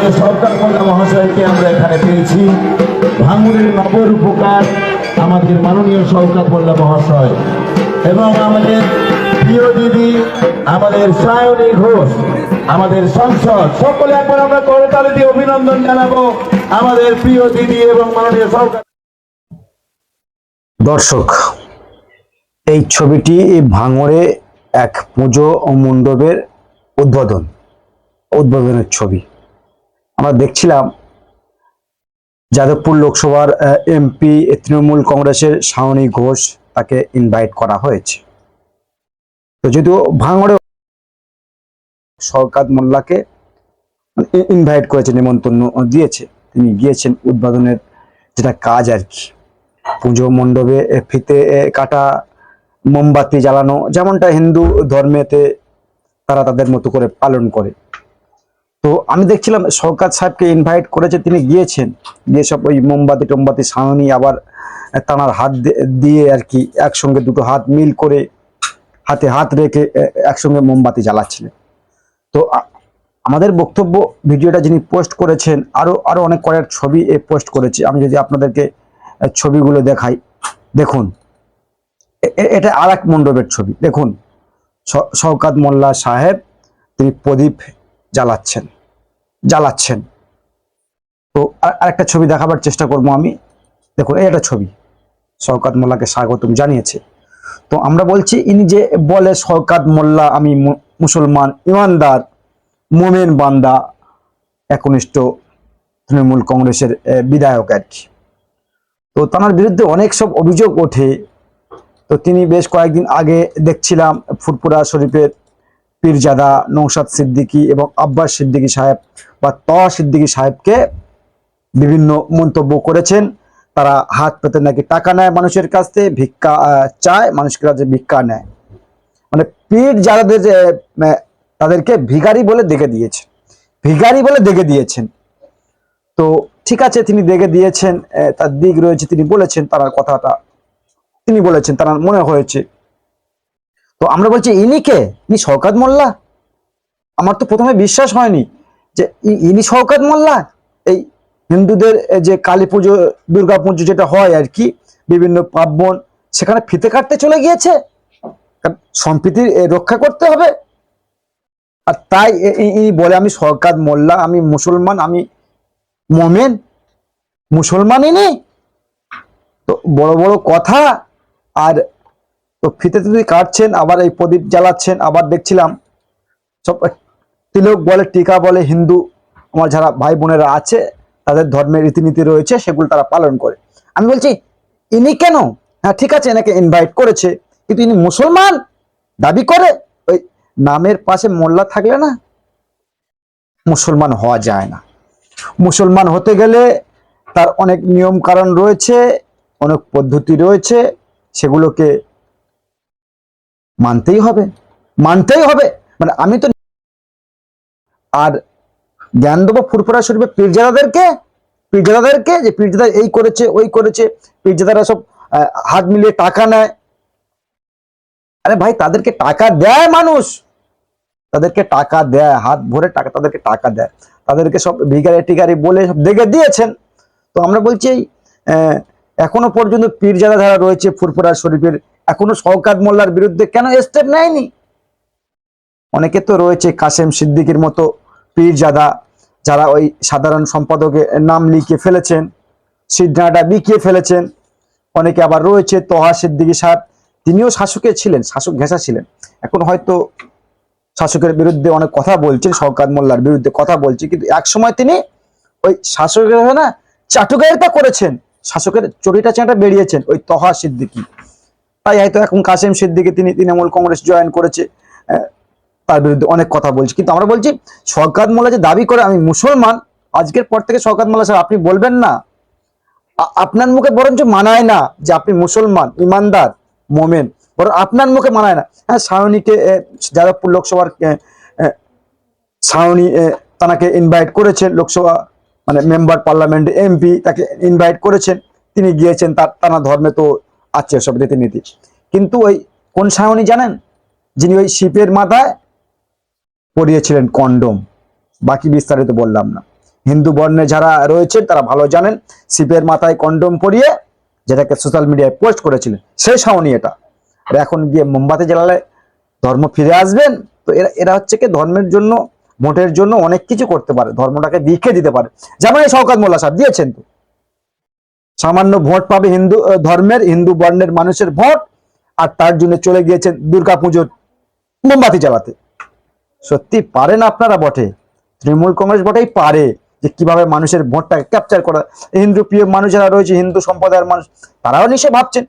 মাননীয় সরকার মোল্লা মহাশয়কে আমরা এখানে পেয়েছি। ভাঙুরের নবরূপকার আমাদের মাননীয় সরকার মোল্লা মহাশয় এবং আমাদের প্রিয় দিদি, আমাদের সায়নী ঘোষ, আমাদের সংসদ, সকলে একবার আমরা করতালি দিয়ে অভিনন্দন জানাব আমাদের প্রিয় দিদি এবং মাননীয় সরকার। দর্শক, এই ছবিটি এই ভাঙড়ে এক পুজো ও মণ্ডপের উদ্বোধন, উদ্বোধনের ছবি। আমরা দেখছিলাম যাদবপুর লোকসভার এমপি তৃণমূল কংগ্রেসের শাওনী ঘোষ তাকে ইনভাইট করা হয়েছে। তো যদিও ভাঙড়ে শওকাত মোল্লাকে ইনভাইট করেছে, নিমন্ত্রণ দিয়েছে, তিনি গিয়েছেন উদ্বোধনের যেটা কাজ আর কি। পুজো মণ্ডপে ফিতে কাটা মোমবাতি জ্বালানো, যেমনটা হিন্দু ধর্মেতে তারা তাদের মতো করে পালন করে। তো আমি দেখছিলাম সরকার সাহেবকে ইনভাইট করেছে তিনি গিয়েছেন, গিয়ে সব ওই মোমবাতি টোমবাতি সাউনি আবার তানার হাত দিয়ে আর কি একসঙ্গে দুটো হাত মিল করে হাতে হাত রেখে একসঙ্গে মোমবাতি জ্বালাচ্ছিলেন। তো আমাদের বক্তব্য ভিডিওটা যিনি পোস্ট করেছেন আরও আরও অনেক কয়েক ছবি এ পোস্ট করেছে। আমি যদি আপনাদেরকে ছবিগুলো দেখাই, দেখুন। এটা আর এক মণ্ডপের ছবি। দেখুন শওকাত মোল্লা সাহেব, তিনি প্রদীপ জ্বালাচ্ছেন জ্বালাচ্ছেন। তো আর- আরেকটা ছবি দেখাবার চেষ্টা করব আমি। দেখুন এই একটা ছবি। শওকাত মোল্লাকে স্বাগতম জানিয়েছে। তো আমরা বলছি, ইনি যে বলে, শওকাত মোল্লা, আমি মুসলমান, ইমানদার, মোমেন বান্দা, একনিষ্ঠ তৃণমূল কংগ্রেসের বিধায়ক আর কি। তো তার বিরুদ্ধে অনেক সব অভিযোগ ওঠে। তো তিনি বেশ কয়েকদিন আগে দেখছিলাম ফুরপুরা শরীফের পীরজাদা নৌসাদ সিদ্দিকী এবং আব্বাস সিদ্দিকী সাহেব বা তহা সিদ্দিকী সাহেবকে বিভিন্ন মন্তব্য করেছেন। তারা হাত পেতে নাকি টাকা নেয় মানুষের কাছ থেকে, ভিক্ষা চায় মানুষের কাছে ভিক্ষা নেয়। মানে পীর যাদের তাদেরকে ভিখারি বলে দেখে দিয়েছে ভিখারি বলে দেখে দিয়েছেন। তো ঠিক আছে, তিনি দেখে দিয়েছেন তার দিক রয়েছে, তিনি বলেছেন, তার কথাটা তিনি বলেছেন, তার মনে হয়েছে। তো আমরা বলছি, ইনি কে? ইনি শওকাত মোল্লা? আমার তো প্রথমে বিশ্বাস হয়নি যে ইনি শওকাত মোল্লা? এই হিন্দুদের যে কালী পুজো, দুর্গা পুজো যেটা হয় আর কি, বিভিন্ন পার্বণ, সেখানে ফিতে কাটতে চলে গিয়েছে? সম্প্রীতির রক্ষা করতে হবে। আর তাই এ- ই- ই বলে, আমি শওকাত মোল্লা, আমি মুসলমান, আমি মোমেন। মুসলমান ইনি? তো বড় বড় কথা। আর তো ফিতে যদি কাটছেন, আবার এই প্রদীপ জ্বালাচ্ছেন, আবার দেখছিলাম সব তিলক বলে, টিকা বলে, হিন্দু আমার যারা ভাই বোনেরা আছে, তাদের ধর্মের রীতিনীতি রয়েছে, সেগুলো তারা পালন করে। আমি বলছি, ইনি কেন? হ্যাঁ ঠিক আছে, এনাকে ইনভাইট করেছে, কিন্তু ইনি মুসলমান? দাবি করে? ওই নামের পাশে মোল্লা থাকলে না, মুসলমান হওয়া যায় না। মুসলমান হতে গেলে তার অনেক নিয়ম কারণ রয়েছে, অনেক পদ্ধতি রয়েছে, সেগুলোকে মানতেই হবে মানতেই হবে। মানে আমি তো আর জ্ঞান দেবো ফুরফুরা শরীফে পীরজাদাদেরকে পীরজাদাদেরকে, যে পীরজাদা এই করেছে, ওই করেছে, পীরজাদারা সব হাত মিলিয়ে টাকা নেয়। আরে ভাই, তাদেরকে টাকা দেয় মানুষ। তাদেরকে টাকা দেয়, হাত ভরে টাকা, তাদেরকে টাকা দেয়। তাদেরকে সব ভিগারি টিগারি বলে সব দেখে দিয়েছেন। তো আমরা বলছি এখনও পর্যন্ত পীরজাদা যারা রয়েছে ফুরফুরা শরীফের এখনও শওকাত মোল্লার বিরুদ্ধে কেন স্টেপ নেয়নি? অনেকে তো রয়েছে কাসেম সিদ্দিকির মতো পীরজাদা, যারা ওই সাধারণ সম্পাদকের নাম লিখিয়ে ফেলেছেন, সিদ্ধাটা বিকিয়ে ফেলেছেন। অনেকে আবার রয়েছে তোহা সিদ্দিকী সাহেব তিনিও শাসকে ছিলেন, শাসক ঘেঁষা ছিলেন। এখন হয়তো শাসকের বিরুদ্ধে অনেক কথা বলছেন, শওকাত মোল্লার বিরুদ্ধে কথা বলছে কিন্তু এক সময় তিনি ওই শাসকের, না, চাটুকারিতা করেছেন। শাসকের চটিটা চাঁটা বেরিয়েছেন ওই তহা সিদ্দিকী। তাই হয়তো এখন কাসেম সিদ্দিকী তিনি তৃণমূল কংগ্রেস জয়েন করেছে তার বিরুদ্ধে অনেক কথা বলছি। কিন্তু আমরা বলছি শওকাত মোল্লা যে দাবি করে, আমি মুসলমান, আজকের পর থেকে শওকাত মোল্লা সাহেব আপনি বলবেন না? আপনার মুখে বরঞ্চ মানায় না যে আপনি মুসলমান, ইমানদার, মোমেন, বরং আপনার মুখে মানায় না। হ্যাঁ সায়নীকে যাদবপুর লোকসভার সায়নী তাকে ইনভাইট করেছেন লোকসভা মানে মেম্বার পার্লামেন্ট এমপি তাকে ইনভাইট করেছেন। তিনি গিয়েছেন তার তারা ধর্মে তো আছে সব রীতিনীতি। কিন্তু ওই কোন সায়নী জানেন? যিনি ওই শিপের মাথায় পরিয়েছিলেন কন্ডম। বাকি বিস্তারিত বললাম না। হিন্দু বর্ণে যারা রয়েছেন, তারা ভালো জানেন, শিপের মাথায় কন্ডম পরিয়ে যেটাকে সোশ্যাল মিডিয়ায় পোস্ট করেছিলেন, সেই সাউনি এটা। আর এখন গিয়ে মোমবাতি জ্বালালে ধর্ম ফিরে আসবেন, তো এরা এরা হচ্ছে কি ধর্মের জন্য, ভোটের জন্য অনেক কিছু করতে পারে। ধর্মটাকে বিখে দিতে পারে। যেমন এই শওকাত মোল্লা সাহেব দিয়েছেন তো। সামান্য ভোট পাবে হিন্দু ধর্মের, হিন্দু বর্ণের মানুষের ভোট, আর তার জন্য চলে গিয়েছেন দুর্গা পুজোর মোমবাতি জ্বালাতে। সত্যি পারেন আপনারা বটে? তৃণমূল কংগ্রেস বটেই পারে যে কীভাবে মানুষের ভোটটাকে ক্যাপচার করা। হিন্দু প্রিয় মানুষ যারা রয়েছে, হিন্দু সম্প্রদায়ের মানুষ, তারাও নিশ্চয় ভাবছেন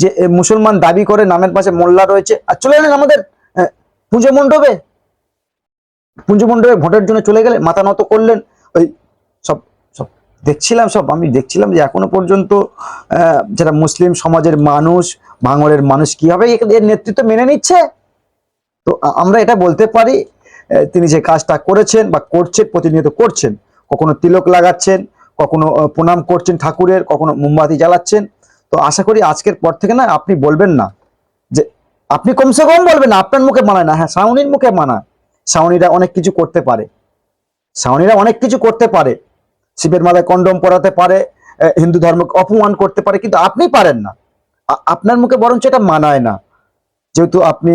যে মুসলমান দাবি করে নামের পাশে মোল্লা রয়েছে। আর চলে গেলেন আমাদের পুজো মণ্ডপে পুজো মণ্ডপে ভোটের জন্য চলে গেলে মাথা নত করলেন ওই দেখছিলাম সব, আমি দেখছিলাম যে এখনও পর্যন্ত যারা মুসলিম সমাজের মানুষ ভাঙড়ের মানুষ কীভাবে এর নেতৃত্ব মেনে নিচ্ছে? তো আমরা এটা বলতে পারি তিনি যে কাজটা করেছেন বা করছেন প্রতিনিয়ত করছেন, কখনো তিলক লাগাচ্ছেন, কখনো প্রণাম করছেন ঠাকুরের, কখনো মোমবাতি জ্বালাচ্ছেন, তো আশা করি আজকের পর থেকে না, আপনি বলবেন না, যে আপনি কমসে কম বলবেন না, আপনার মুখে মানায় না হ্যাঁ সাউনির মুখে মানায়, সাউনিরা অনেক কিছু করতে পারে, সাউনিরা অনেক কিছু করতে পারে শিবের মালায় কন্ডম পরাতে পারে হিন্দু ধর্মকে অপমান করতে পারে, কিন্তু আপনি পারেন না। আপনার মুখে বরঞ্চ এটা মানায় না। যেহেতু আপনি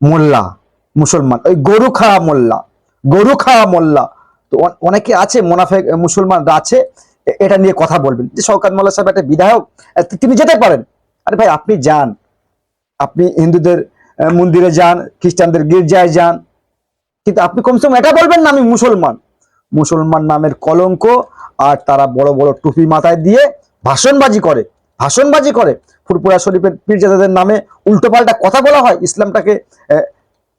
মোল্লা, মুসলমান, ওই গরু খাওয়া মোল্লা, গরু খাওয়া মোল্লা। তো অনেকে আছে মোনাফেক মুসলমান আছে এটা নিয়ে কথা বলবেন। যে শওকাত মোল্লা সাহেব একটা বিধায়ক তিনি যেতে পারেন। আরে ভাই, আপনি যান। আপনি হিন্দুদের মন্দিরে যান, খ্রিস্টানদের গির্জায় যান। কিন্তু আপনি কমসে কম এটা বলবেন না, আমি মুসলমান। মুসলমান নামের কলঙ্ক আর তারা বড় বড় টুপি মাথায় দিয়ে ভাষণবাজি করে ভাষণবাজি করে। ফুরপুরা শরীফের পীরজাদাদের নামে উল্টোপাল্টা কথা বলা হয়। ইসলামটাকে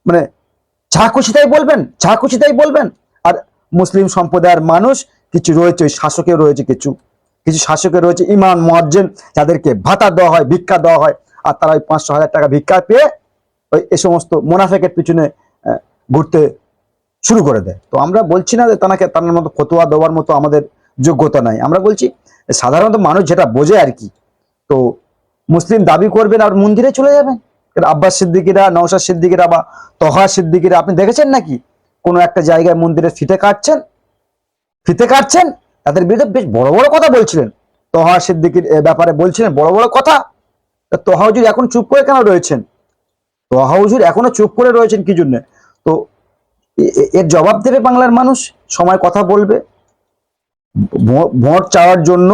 মানে যা বলবেন যা বলবেন। আর মুসলিম সম্প্রদায়ের মানুষ কিছু রয়েছে ওই শাসকের রয়েছে কিছু। কিছু শাসকের রয়েছে ইমান মুয়াজ্জেন, যাদেরকে ভাতা দেওয়া হয়, ভিক্ষা দেওয়া হয়। আর তারা ওই পাঁচশো হাজার টাকা ভিক্ষা পেয়ে ওই এ সমস্ত মোনাফেকের পিছনে ঘুরতে শুরু করে দেয়। তো আমরা বলছি না যে তাকে তার মতো ফতোয়া দেওয়ার মতো আমাদের যোগ্যতা নাই। আমরা বলছি সাধারণত মানুষ যেটা বোঝে আর কি, তো মুসলিম দাবি করবেন আর মন্দিরে চলে যাবেন। আব্বাস সিদ্দিকিরা, নওশাদ সিদ্দিকিরা বা তহা সিদ্দিকিরা, আপনি দেখেছেন নাকি? কোনো একটা জায়গায় মন্দিরে ফিতে কাটছেন ফিতে কাটছেন, তাদের বিরুদ্ধে বেশ বড় বড় কথা বলছিলেন। তহা সিদ্দিকির ব্যাপারে বলছিলেন, বড় বড় কথা। তোহা হুজুর এখন চুপ করে কেন রয়েছেন? তোহা হুজুর এখনও চুপ করে রয়েছেন কি জন্য? তো এর জবাব দেবে বাংলার মানুষ? সময় কথা বলবে। ভোট চাওয়ার জন্য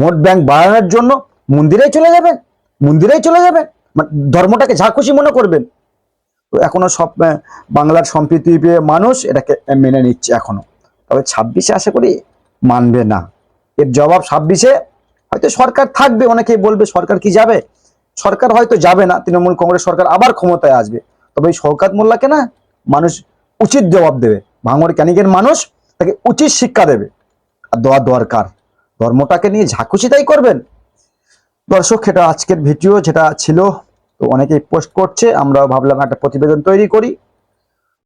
ভোট ব্যাংক বাড়ানোর জন্য মন্দিরেই চলে যাবেন মন্দিরেই চলে যাবেন মানে ধর্মটাকে যা খুশি মনে করবেন। এখনও সব বাংলার সম্প্রীতি মানুষ এটাকে মেনে নিচ্ছে এখনও। তবে ছাব্বিশে আশা করি মানবে না। এর জবাব ছাব্বিশে, হয়তো সরকার থাকবে, অনেকেই বলবে সরকার কি যাবে? সরকার হয়তো যাবে না, তৃণমূল কংগ্রেস সরকার আবার ক্ষমতায় আসবে। তবে এই শওকাত মোল্লাকে না, মানুষ উচিত জবাব দেবে। ভাঙর ক্যানিকের মানুষ তাকে উচিত শিক্ষা দেবে। আর দেওয়া দরকার। ধর্মটাকে নিয়ে ঝাঁকুচি তাই করবেন। দর্শক সেটা আজকের ভিডিও যেটা ছিল, তো অনেকেই পোস্ট করছে আমরা ভাবলাম একটা প্রতিবেদন তৈরি করি।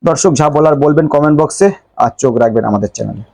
দর্শক, যা বলার বলবেন কমেন্ট বক্সে, আর চোখ রাখবেন আমাদের চ্যানেলে।